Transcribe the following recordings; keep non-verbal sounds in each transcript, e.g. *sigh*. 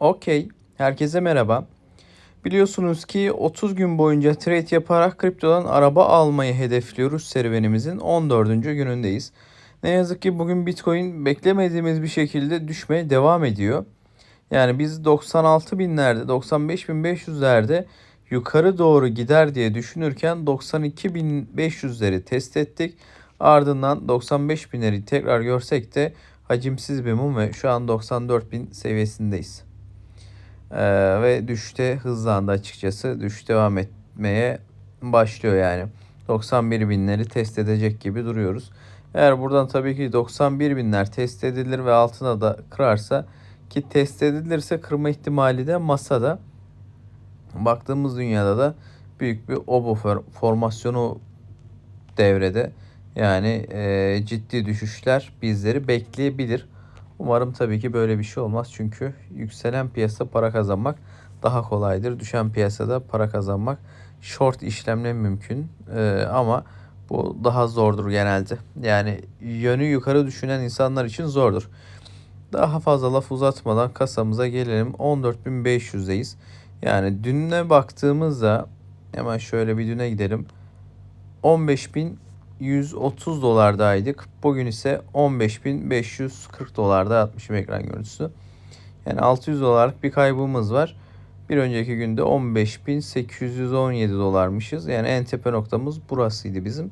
Okey. Herkese merhaba. Biliyorsunuz ki 30 gün boyunca trade yaparak kriptodan araba almayı hedefliyoruz serüvenimizin 14. günündeyiz. Ne yazık ki bugün Bitcoin beklemediğimiz bir şekilde düşmeye devam ediyor. Yani biz 96 binlerde, 95.500'lerde yukarı doğru gider diye düşünürken 92.500'leri test ettik. Ardından 95 binleri tekrar görsek de hacimsiz bir mum ve şu an 94 bin seviyesindeyiz. Ee, ve düşüşte hızlandı açıkçası. Düşüş devam etmeye başlıyor yani. 91 binleri test edecek gibi duruyoruz. Eğer buradan tabii ki 91 binler test edilir ve altına da kırarsa ki test edilirse kırma ihtimali de masada. Baktığımız dünyada da büyük bir obo formasyonu devrede. Yani e, ciddi düşüşler bizleri bekleyebilir. Umarım tabii ki böyle bir şey olmaz. Çünkü yükselen piyasa para kazanmak daha kolaydır. Düşen piyasada para kazanmak short işlemle mümkün. Ee, ama bu daha zordur genelde. Yani yönü yukarı düşünen insanlar için zordur. Daha fazla laf uzatmadan kasamıza gelelim. 14.500'deyiz. Yani dününe baktığımızda hemen şöyle bir düne gidelim. 15.000 130 dolardaydık. Bugün ise 15.540 dolarda atmışım ekran görüntüsü. Yani 600 dolarlık bir kaybımız var. Bir önceki günde 15.817 dolarmışız. Yani en tepe noktamız burasıydı bizim.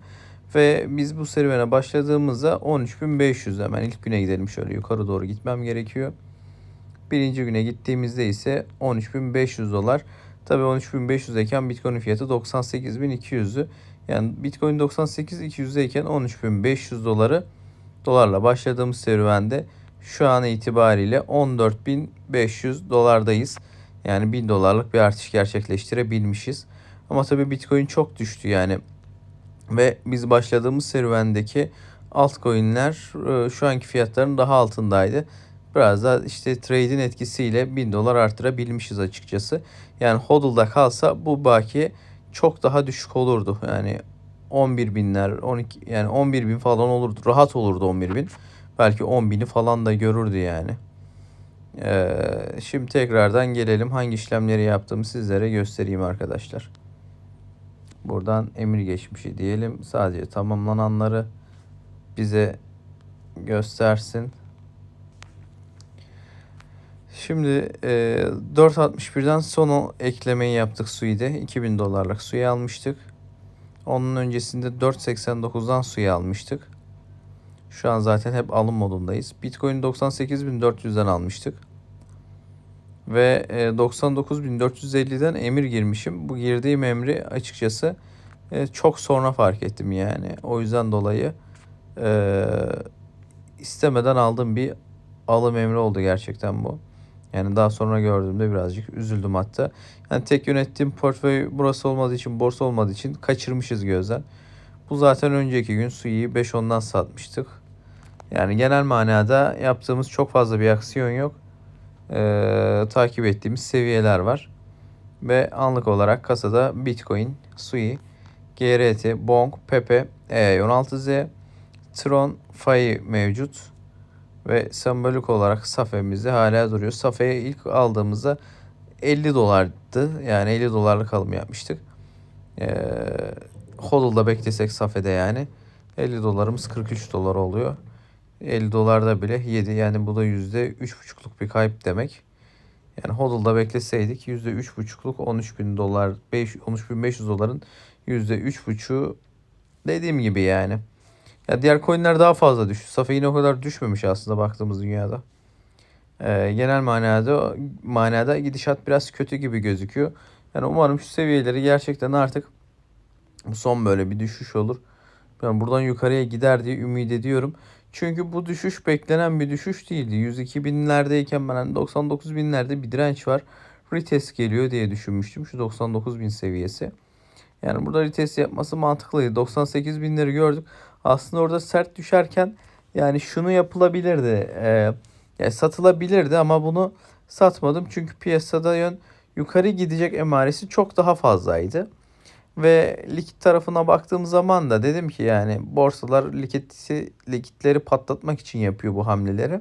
Ve biz bu serüvene başladığımızda 13.500 hemen ilk güne gidelim şöyle yukarı doğru gitmem gerekiyor. Birinci güne gittiğimizde ise 13.500 dolar. Tabii 13.500 iken Bitcoin fiyatı 98.200'dü. Yani Bitcoin 98 200'deyken 13.500 doları dolarla başladığımız serüvende şu an itibariyle 14.500 dolardayız. Yani 1000 dolarlık bir artış gerçekleştirebilmişiz. Ama tabii Bitcoin çok düştü yani. Ve biz başladığımız serüvendeki altcoin'ler e, şu anki fiyatların daha altındaydı. Biraz da işte trade'in etkisiyle 1000 dolar artırabilmişiz açıkçası. Yani hodl'da kalsa bu bakiye çok daha düşük olurdu. Yani 11 binler, 12 yani 11 bin falan olurdu. Rahat olurdu 11 bin. Belki 10 bini falan da görürdü yani. Ee, şimdi tekrardan gelelim hangi işlemleri yaptığımı sizlere göstereyim arkadaşlar. Buradan emir geçmişi diyelim. Sadece tamamlananları bize göstersin. Şimdi e, 4.61'den son eklemeyi yaptık Sui'de. 2000 dolarlık suyu almıştık. Onun öncesinde 4.89'dan suyu almıştık. Şu an zaten hep alım modundayız. Bitcoin 98.400'den almıştık. Ve 99.450'den emir girmişim. Bu girdiğim emri açıkçası e, çok sonra fark ettim yani. O yüzden dolayı e, istemeden aldığım bir alım emri oldu gerçekten bu. Yani daha sonra gördüğümde birazcık üzüldüm hatta. Yani tek yönettiğim portföy burası olmadığı için, borsa olmadığı için kaçırmışız gözden. Bu zaten önceki gün Sui'yi 5-10'dan satmıştık. Yani genel manada yaptığımız çok fazla bir aksiyon yok. Ee, takip ettiğimiz seviyeler var. Ve anlık olarak kasada Bitcoin, Sui, GRT, Bonk, Pepe, E16Z, Tron, Fai mevcut. Ve sembolik olarak safemizde hala duruyor. Safe'ye ilk aldığımızda 50 dolardı. Yani 50 dolarlık alım yapmıştık. Ee, Hodl'da beklesek Safe'de yani 50 dolarımız 43 dolar oluyor. 50 dolarda bile 7 yani bu da %3,5'luk bir kayıp demek. Yani Hodl'da bekleseydik %3,5'luk 13 bin dolar 5, 13.500 doların %3,5'u dediğim gibi yani. Ya diğer coinler daha fazla düştü. Safe yine o kadar düşmemiş aslında baktığımız dünyada. Ee, genel manada manada gidişat biraz kötü gibi gözüküyor. Yani umarım şu seviyeleri gerçekten artık son böyle bir düşüş olur. Ben buradan yukarıya gider diye ümit ediyorum. Çünkü bu düşüş beklenen bir düşüş değildi. 102 binlerdeyken ben hani 99 binlerde bir direnç var. Retest geliyor diye düşünmüştüm. Şu 99 bin seviyesi. Yani burada retest yapması mantıklıydı. 98 binleri gördük. Aslında orada sert düşerken yani şunu yapılabilirdi. E, yani satılabilirdi ama bunu satmadım. Çünkü piyasada yön yukarı gidecek emaresi çok daha fazlaydı. Ve likit tarafına baktığım zaman da dedim ki yani borsalar likiti, likitleri patlatmak için yapıyor bu hamleleri.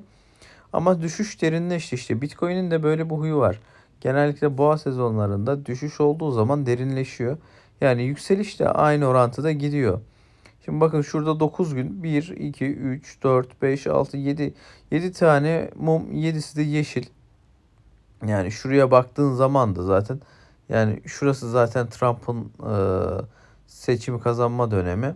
Ama düşüş derinleşti işte. Bitcoin'in de böyle bir huyu var. Genellikle boğa sezonlarında düşüş olduğu zaman derinleşiyor. Yani yükseliş de aynı orantıda gidiyor. Şimdi bakın şurada 9 gün 1, 2, 3, 4, 5, 6, 7 7 tane mum 7'si de yeşil. Yani şuraya baktığın zaman da zaten yani şurası zaten Trump'ın e, seçimi kazanma dönemi.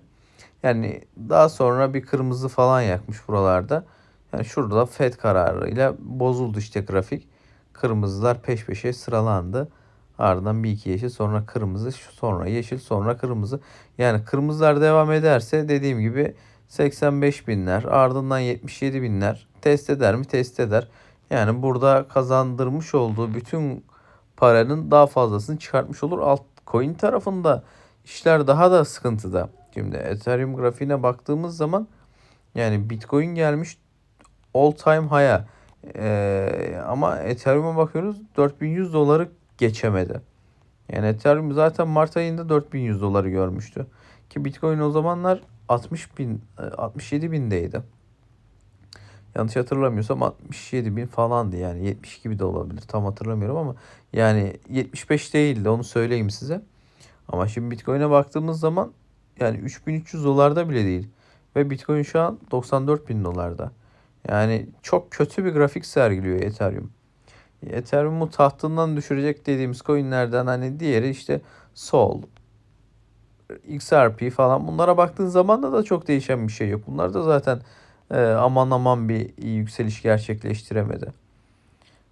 Yani daha sonra bir kırmızı falan yakmış buralarda. Yani şurada FED kararıyla bozuldu işte grafik. Kırmızılar peş peşe sıralandı. Ardından bir iki yeşil sonra kırmızı sonra yeşil sonra kırmızı. Yani kırmızılar devam ederse dediğim gibi 85 binler ardından 77 binler test eder mi test eder. Yani burada kazandırmış olduğu bütün paranın daha fazlasını çıkartmış olur. Altcoin tarafında işler daha da sıkıntıda. Şimdi Ethereum grafiğine baktığımız zaman yani Bitcoin gelmiş all time high'a. Ee, ama Ethereum'a bakıyoruz 4100 doları geçemedi. Yani Ethereum zaten Mart ayında 4100 doları görmüştü. Ki Bitcoin o zamanlar 60 bin, 67 bindeydi. Yanlış hatırlamıyorsam 67 bin falandı yani 72 gibi de olabilir tam hatırlamıyorum ama yani 75 değildi onu söyleyeyim size. Ama şimdi Bitcoin'e baktığımız zaman yani 3300 dolarda bile değil. Ve Bitcoin şu an 94 bin dolarda. Yani çok kötü bir grafik sergiliyor Ethereum. Ethereum'u tahtından düşürecek dediğimiz coinlerden hani diğeri işte Sol, XRP falan bunlara baktığın zaman da da çok değişen bir şey yok. Bunlar da zaten e, aman aman bir yükseliş gerçekleştiremedi.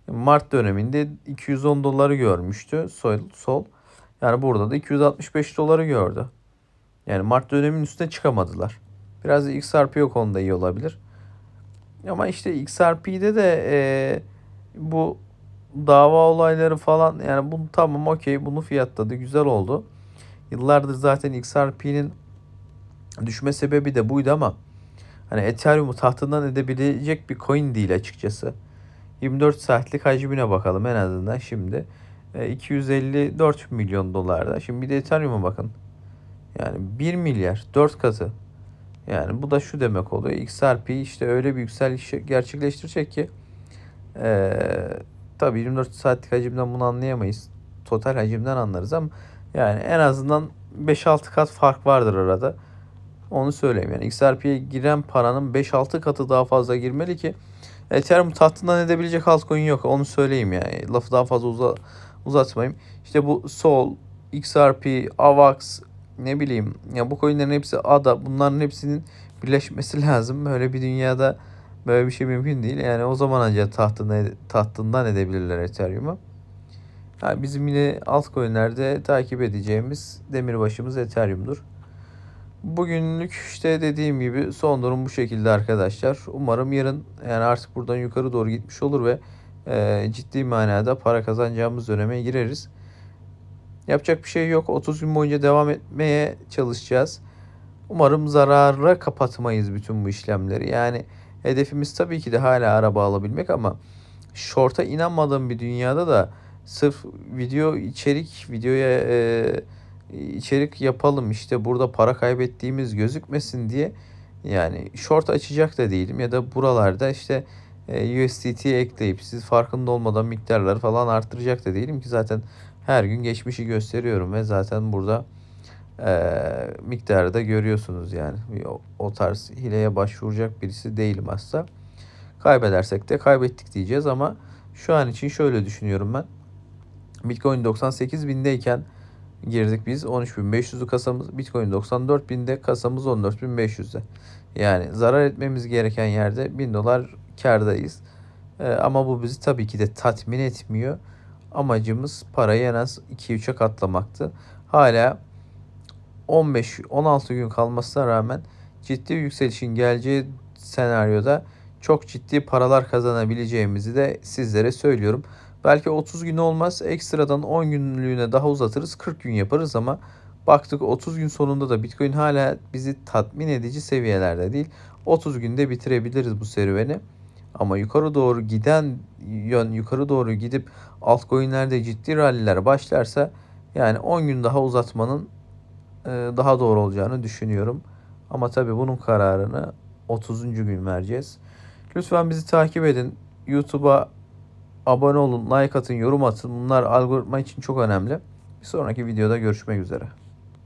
Mart döneminde 210 doları görmüştü Sol. Sol. Yani burada da 265 doları gördü. Yani Mart döneminin üstüne çıkamadılar. Biraz XRP o konuda iyi olabilir. Ama işte XRP'de de e, bu dava olayları falan yani bunu tamam okey bunu fiyatladı güzel oldu. Yıllardır zaten XRP'nin düşme sebebi de buydu ama hani Ethereum'u tahtından edebilecek bir coin değil açıkçası. 24 saatlik hacmine bakalım en azından şimdi. 254 e, milyon dolarda. Şimdi bir de Ethereum'a bakın. Yani 1 milyar 4 katı. Yani bu da şu demek oluyor. XRP işte öyle bir yükseliş gerçekleştirecek ki ee, tabii 24 saatlik hacimden bunu anlayamayız. Total hacimden anlarız ama yani en azından 5-6 kat fark vardır arada. Onu söyleyeyim yani XRP'ye giren paranın 5-6 katı daha fazla girmeli ki Ethereum tahtından edebilecek altcoin yok. Onu söyleyeyim yani. Lafı daha fazla uza, uzatmayayım. İşte bu Sol, XRP, AVAX, ne bileyim ya bu coinlerin hepsi ADA bunların hepsinin birleşmesi *laughs* lazım. Böyle bir dünyada böyle bir şey mümkün değil. Yani o zaman ancak tahtına, tahtından edebilirler Ethereum'u. Yani bizim yine altcoin'lerde takip edeceğimiz demirbaşımız Ethereum'dur. Bugünlük işte dediğim gibi son durum bu şekilde arkadaşlar. Umarım yarın yani artık buradan yukarı doğru gitmiş olur ve e, ciddi manada para kazanacağımız döneme gireriz. Yapacak bir şey yok. 30 gün boyunca devam etmeye çalışacağız. Umarım zarara kapatmayız bütün bu işlemleri. Yani hedefimiz tabii ki de hala araba alabilmek ama short'a inanmadığım bir dünyada da sırf video içerik videoya e, içerik yapalım işte burada para kaybettiğimiz gözükmesin diye yani short açacak da değilim ya da buralarda işte e, USDT ekleyip siz farkında olmadan miktarları falan arttıracak da değilim ki zaten her gün geçmişi gösteriyorum ve zaten burada e, miktarı da görüyorsunuz yani. O, tarz hileye başvuracak birisi değilim aslında. Kaybedersek de kaybettik diyeceğiz ama şu an için şöyle düşünüyorum ben. Bitcoin 98 bindeyken girdik biz 13.500'lü kasamız. Bitcoin 94 binde kasamız 14.500'de. Yani zarar etmemiz gereken yerde 1000 dolar kardayız. Ee, ama bu bizi tabii ki de tatmin etmiyor. Amacımız parayı en az 2-3'e katlamaktı. Hala 15-16 gün kalmasına rağmen ciddi yükselişin geleceği senaryoda çok ciddi paralar kazanabileceğimizi de sizlere söylüyorum. Belki 30 gün olmaz. Ekstradan 10 günlüğüne daha uzatırız. 40 gün yaparız ama baktık 30 gün sonunda da Bitcoin hala bizi tatmin edici seviyelerde değil. 30 günde bitirebiliriz bu serüveni. Ama yukarı doğru giden yön yukarı doğru gidip altcoin'lerde ciddi ralliler başlarsa yani 10 gün daha uzatmanın daha doğru olacağını düşünüyorum. Ama tabii bunun kararını 30. gün vereceğiz. Lütfen bizi takip edin. YouTube'a abone olun, like atın, yorum atın. Bunlar algoritma için çok önemli. Bir sonraki videoda görüşmek üzere.